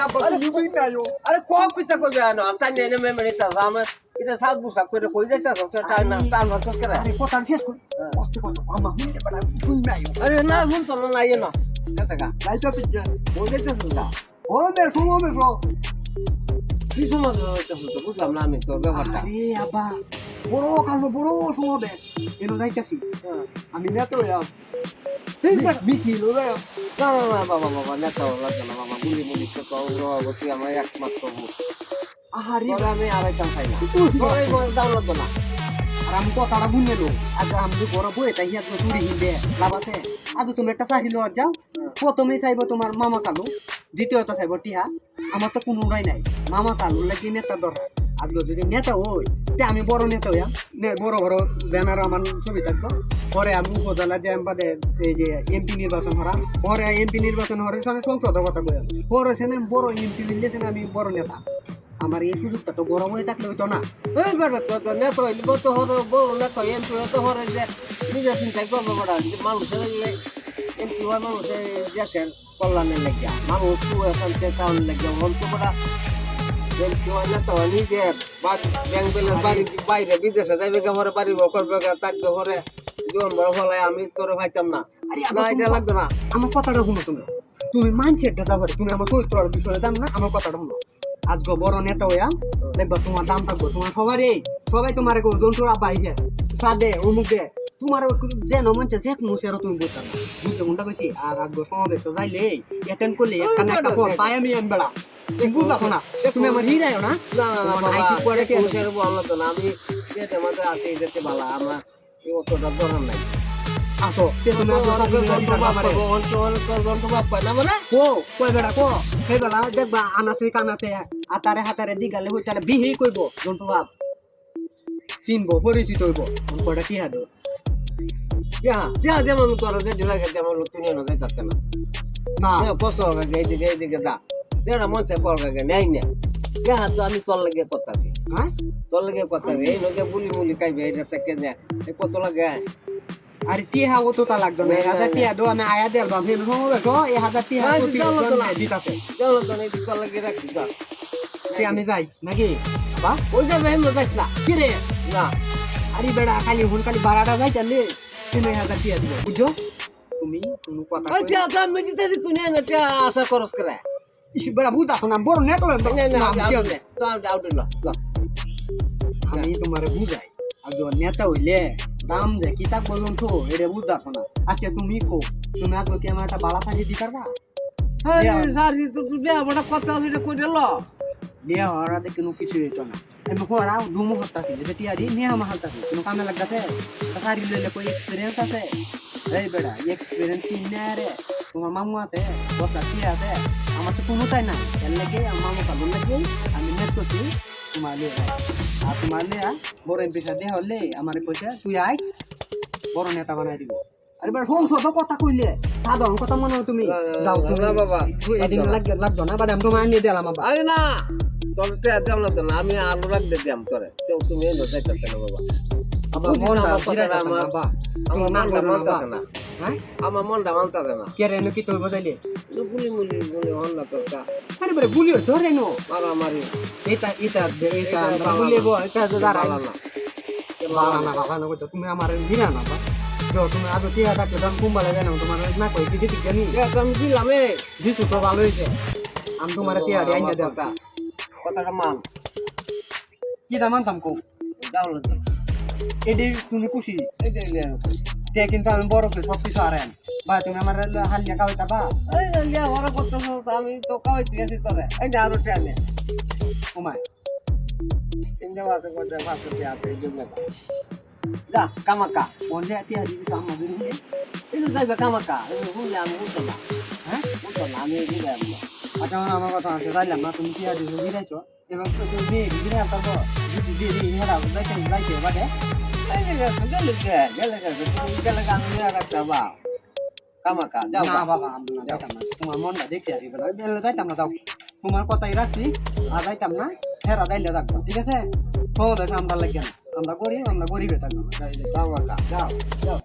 আরে কম কইতা কইবে না তাই নেনে মেমে তা আমার এটা সাত বুসা করে কই যাইতা তো টাইম না টাইম হচ্ছে করে। আরে কথা শেষ কর। কষ্ট কর। আম্মা হুইলে বড় বুঝ নাই আরে না শুন তো না না। কাছে গা। লাইটা পিজ্জা কই যাইতা শুনতা ও বের শোনো বের শোনো কি সময় যাইতা শুনতা বুঝলাম না আমি তোর ব্যাপারটা। আরে আব্বা বড় কালো বড় সমাবেশ এনো যাইতাছি? আমি নেতো ইয়াম মিছিল না না না বাবা বাবা নেতা লাগবে না বাবা গুলি মুলি তো তো অবশ্যি আমার একমাত্র আহারে তোর আমি আড়াইতাম চাই না দাম লাগতো না আর আমি কথাটা বুঝলে লো আজ আমি বড় বই তাই হিয়াত চুরি হিন্দে লাভাতে আজ তুমি একটা চাকরি লওয়ার যাও প্রথমে চাইব তোমার মামা কালু দ্বিতীয়ত চাইব টিহা আমার তো কোনো উড়াই নাই মামা কালু লাগি নেতা দরকার আজকে যদি নেতা হই, তে আমি বড় নেতা হইয়া বড় বড় ব্যানার আমার ছবি থাকব। পরে আমি উপজেলা যে বাদে এই যে এমপি নির্বাচন হরাম পরে এমপি নির্বাচন হরে সনে সংসদ কথা কই পরে সেনে বড় এমপি সেনে আমি বড় নেতা। আমার এই সুযোগটা তো বড় হয়ে থাকলে হইতো না। তো নেতা হইলি হরে বড় নেতা, এমপি হরে যে, নিজের করবে বড় মানুষের এমপি মানুষের দেশের কল্যাণের লাগিয়া। মানুষ তু এখন তাহলে লাগিয়া বিদেশে আমি তোরে ভাইতাম না না শুনো তুমি তুমি দাদা করে তুমি আমার চরিত্রের বিষয়ে জানো না আমার কথাটা শুনো আজকে বড় নেতা হইয়া দেখবা তোমার দাম থাকব তোমার সবারই সবাই তোমার জন্তুর আব্বা সাদে অমুক দে তোমার যে নমনছে যে কোনো সেরো তুমি বুঝতে না। বুঝতে কোনটা কইছি আর আজকে সমাবেশ যাইলে অ্যাটেন্ড করলে একটা না একটা ফল পাই আমি আমি বেড়া বুঝতে না। তুমি আমার হিরাই না? না না না তোমার বাবা আইসি পরে কে পুরুষের বলল তো না। আমি যেতে মাঝে আছি যেতে ভালো আমার অতটা দরকার নাই। আসো তে তুমি বেলা? দেখবা আনাসে কানাসে আতারে হাতারে দিগালে হইতালে বিহি কইব। জন্তু বাপ চিনবো পরিচিত হইব। কয়টা কি হাদো যেমন তোর যেটি লাগে তেমন তুই নিয়ে যাই থাকতে না। না। কষ্ট হবে এইদিকে এইদিকে যা। যেটা মন চাই কর লাগে নেই না যা তো আমি তোর লাগে করতেছি। হ্যাঁ? তোর লাগে করতেছি। এই নদী বুলি বুলি খাইবে এটা থেকে দে এই কত লাগে? আরে টিহা ও তো তা লাগতো না। হাজার টিহা দো আমি আয়া দেল বাম হেন হবে তো এই হাজার হ্যাঁ, প্রতি দাও তো না। দিতাছে। চলো তো এই তোর লাগে রাখছি যা আমি যাই নাকি? বাবা ওই যে ভেম যাইস না। কি রে? না। আরে বেড়া খালি হুন খালি বারাটা যাই তাহলে তুমি হাজার টিহা দিবে বুঝছ? তুমি কোনো কথা আচ্ছা তো আমি জিতেছি তুই নিয়ে না এটা আশা করস করে। ইসু বেড়া বুঝ আসো না বড় নেট হবে না না কি তো আমি আউট ল ল। আমি তোমার বুঝাই আর যখন নেতা হইলে দাম যে কিতাব পর্যন্ত এটা বুঝতে আসো না। আচ্ছা তুমি কো। তুমি আজকে আমার একটা বালা থাকি দিতে পারবা? হ্যাঁ স্যার তো তুই দে কথা এটা কই দিল লিয়া হওয়ার আগে কোনো কিছু হইতো না। আমি হওয়ার ধুমো হত্যা ছিল যেটি আর নিয়ে আমার হালতা ছিল কোনো কামে লাগতাছে? সারি লইলে কই? এক্সপিরিয়েন্স আছে? এই বেড়া এক্সপিরিয়েন্স কি না রে? তোমার মামু আছে বসা কি আছে? আমার তো কোনো তাই নাই। এর লাগে আমার মামু কালো লাগে আমি নেট করছি তোমার লিয়ে আর তোমার লিয়া বড় এমপি সাথে হলে আমার কইছে তুই আয় বড় নেতা বানাই দিব। আরে বেড়া সংসদ কথা কইলে। সাধারণ কথা মনে হয় তুমি। যাও তুমি না বাবা লাগবে লাগবে না বাদাম তোমার নিয়ে দিলাম আরে না! তোর তে দেম না তো না আমি আলু রাখ দে দিয়াম তোরে তো তুমি এনে যাই করতে না বাবা বুঝিস মনটা আমার আছে আমার-। আমার মনটা মানতাছে না হ্যাঁ? আমার মনটা মানতাছে না কে রে, কি তুই বোঝাইলি? তো গুলি মুলি গুলি হন না তোর কা আরে বারে, গুলি হইতো রে নো। মারামারি এটা এটা এটা এটা আমরা বালা বো, এটা। বালা না বালা না, না তুমি আমার দিলা না বা। যো, তুমি আজও টিয়া থাকলে তখন কুম্বালে দেয় তোমার না কই, কি জানি? আমি দিলাম এ দিছো তো ভালো হইছে। আমি তোমার টিয়া আইনা দেব। কথা কথাটা মান। কি দাম আনতাম কও? যাও না তো। এডি তুমি খুশি। তে কিন্তু আমি বড় করে সব কিছু আরেন। ভাই, তুমি আমার হালিয়া বা? এই যে লিয়া ওরা করতেছ তো আমি তো কাওয়াইতে গেছি তোরে। এই আরও ট্রেনে। আছে কয়টা? পাঁচশো আছে এই জন্য। যা কামাকা যাইবে কামাকা আমি হ্যাঁ? আমি আচ্ছা আমার কথা আছে যাইলাম না তুমি টিয়া দিছো দিরাইছো এবার তো তুমি মেয়ে দিরাই তারপর যদি দিয়ে দিই হেরা যাইতে যাইতে বাদে এই যে গেছে গেলে গে গেলে গেছে তুমি গেলে আমি নিয়ে রাখতে বা কামাকা যাও না বাবা আমি না যাইতাম না তোমার মনটা দেখে আর বেলে যাইতাম না যাও তোমার কথাই রাখছি আর যাইতাম না হেরা যাইলে থাকব ঠিক আছে আমরা লাগে না আমরা গরিব আমরা গরিবে থাকব কামাকা যাও যাও